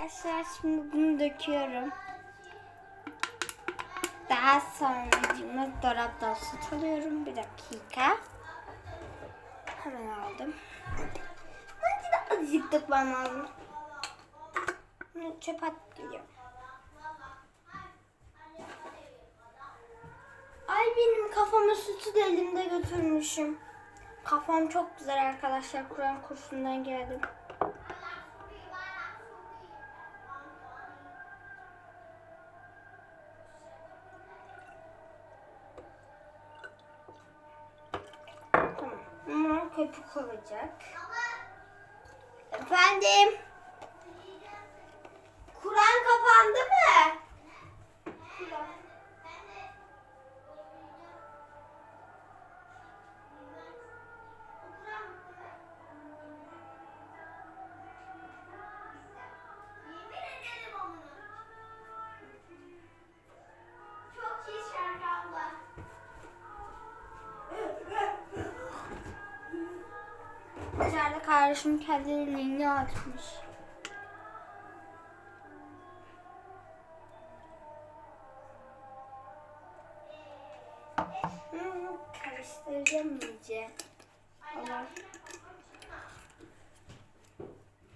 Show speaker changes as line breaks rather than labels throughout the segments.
Arkadaşlar şimdi bunu döküyorum. Daha sonra dolaptan süt alıyorum. Bir dakika. Hemen aldım. Bence de azıcık dökmem lazım. Bunu çöp at geliyor. Ay benim kafama sütü de elimde götürmüşüm. Kafam çok güzel arkadaşlar. Kur'an kursundan geldim. Olacak. Efendim? Kardeşim kendini açmış. Hmm, karıştıracağım iyice. Allah.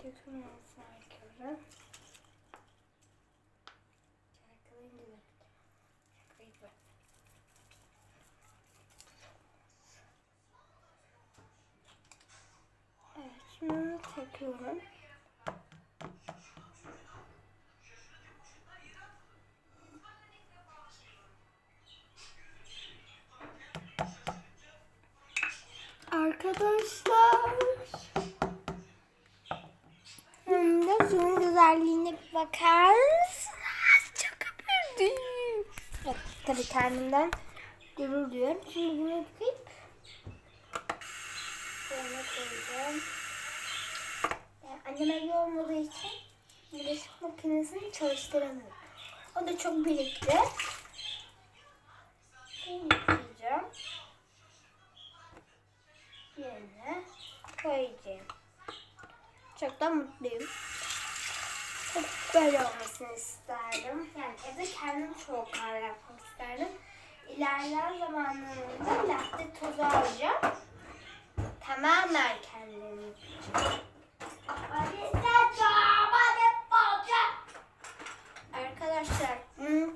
Dökülmesin arkadaşlar. Şarkılayınca da. Şarkılayınca da. Evet, şimdi bunu takıyorum. Arkadaşlar. Hem de suyun güzelliğine bir bakar mısınız? Çok köpürdü. Evet, tabii kendimden gurur duyuyorum. Şimdi bunu yıkayıp Şöyle koyacağım. Annem evde olmadığı için bulaşık makinesini çalıştıramıyorum. O da çok birikti. Şimdi yıkayacağım. Yerine koyacağım. Çok da mutluyum. Hep böyle olmasını isterdim. Yani evde kendim kahve yapmak isterdim. İlerleyen zamanlarında latte tozu alacağım. Tamamen kendim yapacağım. Arkadaşlar bunun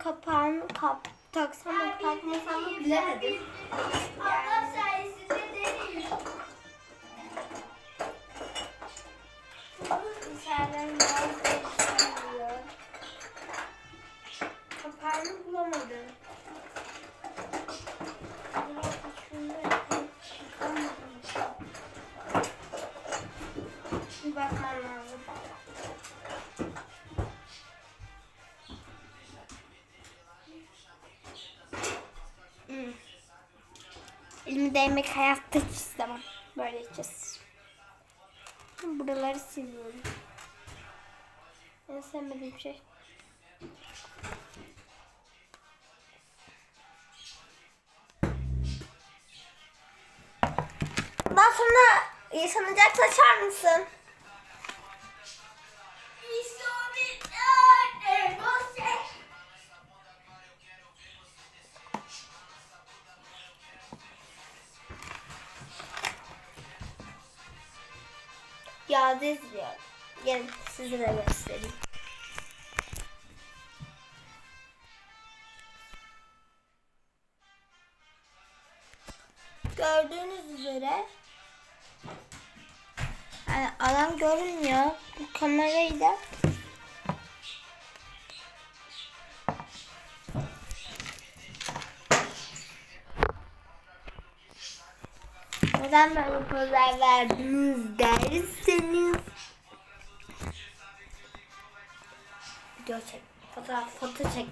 kap taksam mı takmasam mı bilemedim.
Allah sayesinde değil.
İçeriden Elimi değmek hayatta hiç istemem. Böyle içeceğiz. Buraları siliyorum. En sevmediğim şey. Daha sonra yaşanacak açar mısın? Yağda izliyorum. Gelin size de göstereyim. Neden böyle pozlar verdiniz derseniz video çek, fotoğraf, foto çek.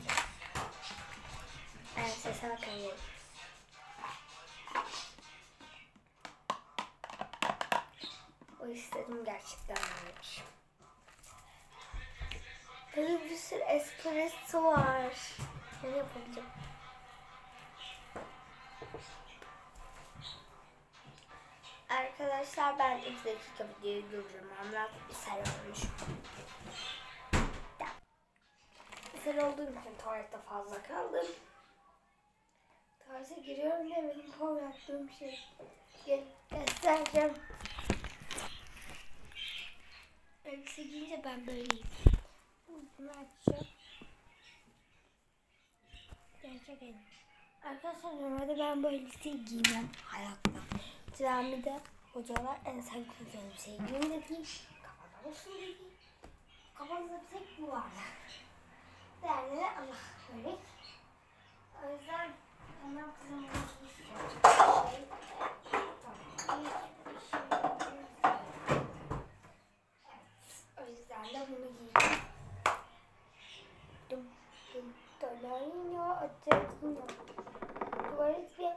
Evet, sese bakayım. O istedim gerçekten varmış. Böyle bir sürü espresso var. Ne yapacağım? Arkadaşlar ben ilk dakika videoyu durdurmam lazım. Bir olmuş. misafir olduğum için tuvalette fazla kaldım. Tuvalete giriyorum ve benim pov yaptığım şey. Gel göstereceğim. Elbise giyince ben böyleyim. Bunu açacağım. Gerçek elim. Arkadaşlar normalde ben elbiseyi giymem hayatta. Camide hocalar en sevdiğiniz elbiseyi giyin dedi. Kafada olsun dedi. Kafanızda bir tek bu var. Değerleri Allah verir. O yüzden hemen kızım bunu istiyorum. Şey, tamam. Evet. O yüzden de bunu giyeceğim. Dum dum dolayınca atıyorsun. Tuvalet ve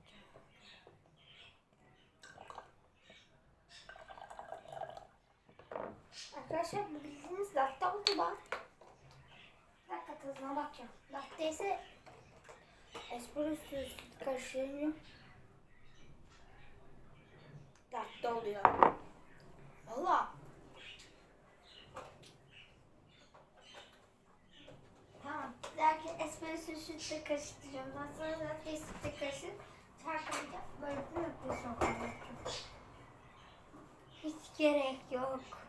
Arkadaşlar bu bildiğiniz latte. Bir dakika tadına bakacağım. Latte ise espresso karıştırıyorum. Latte oluyor. Valla. Tamam. Belki espresso sütle karıştıracağım. Daha sonra latte sütle karıştırıp çarpacağım. Böyle bir latte sokacağım. Hiç gerek yok.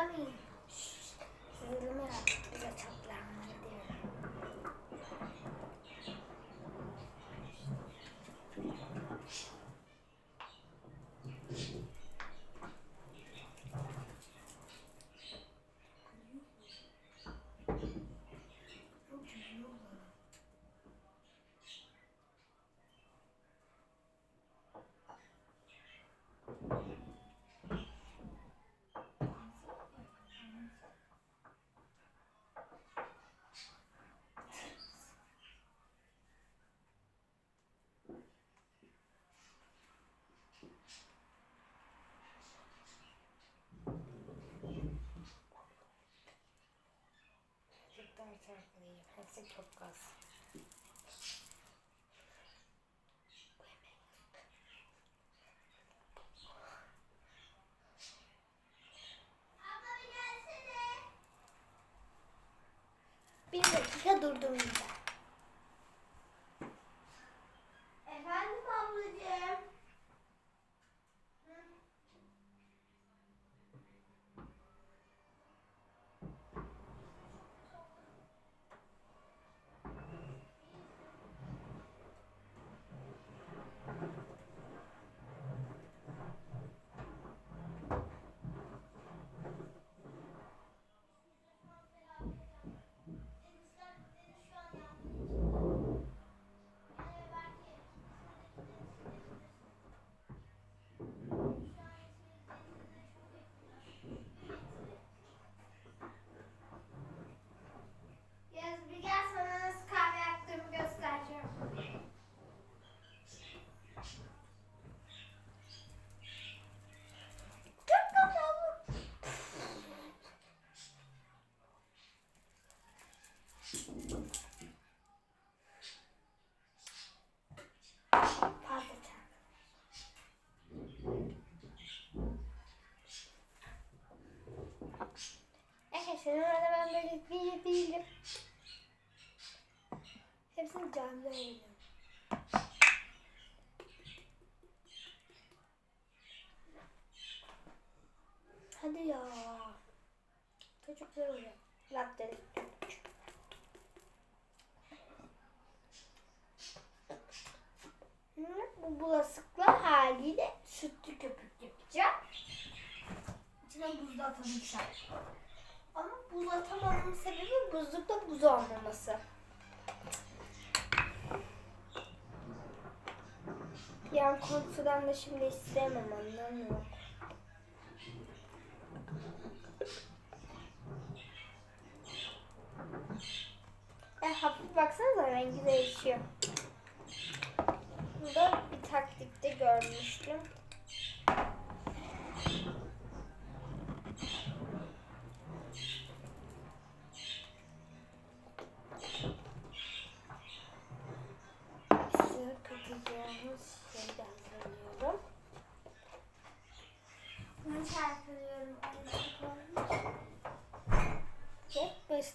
también. Eksik çok. Arkadaşlar normalde ben böyle bir değilim. Hepsini camide öğreniyorum. Hadi ya. Çocuklar oluyor. Latte. Hı? bulasıklı haliyle sütlü köpük yapacağım. İçine buz da atamayacağım. Ama buz atamamın sebebi buzlukta buz olmaması. Yani korkudan da şimdi istemem anlamıyorum. E, hafif baksanıza rengi değişiyor. Burada bir taktikte görmüştüm.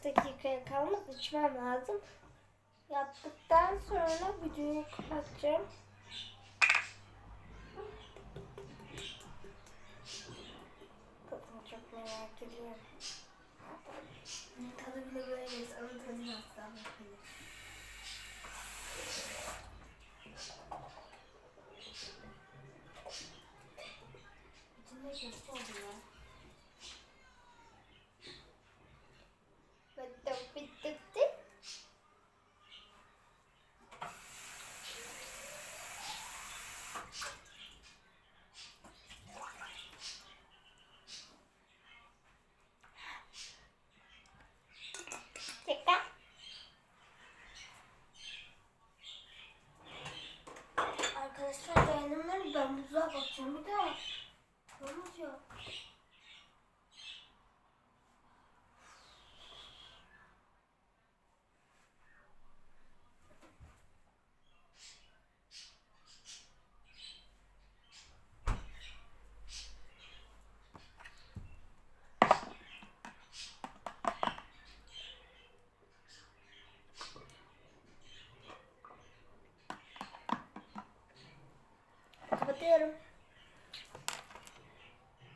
Dakikaya kalmaz içmem lazım. Yaptıktan sonra videoyu kapatacağım. Tadını çok merak ediyorum.
Tadı bile böyle. Onun tadı nasıl
roteiro.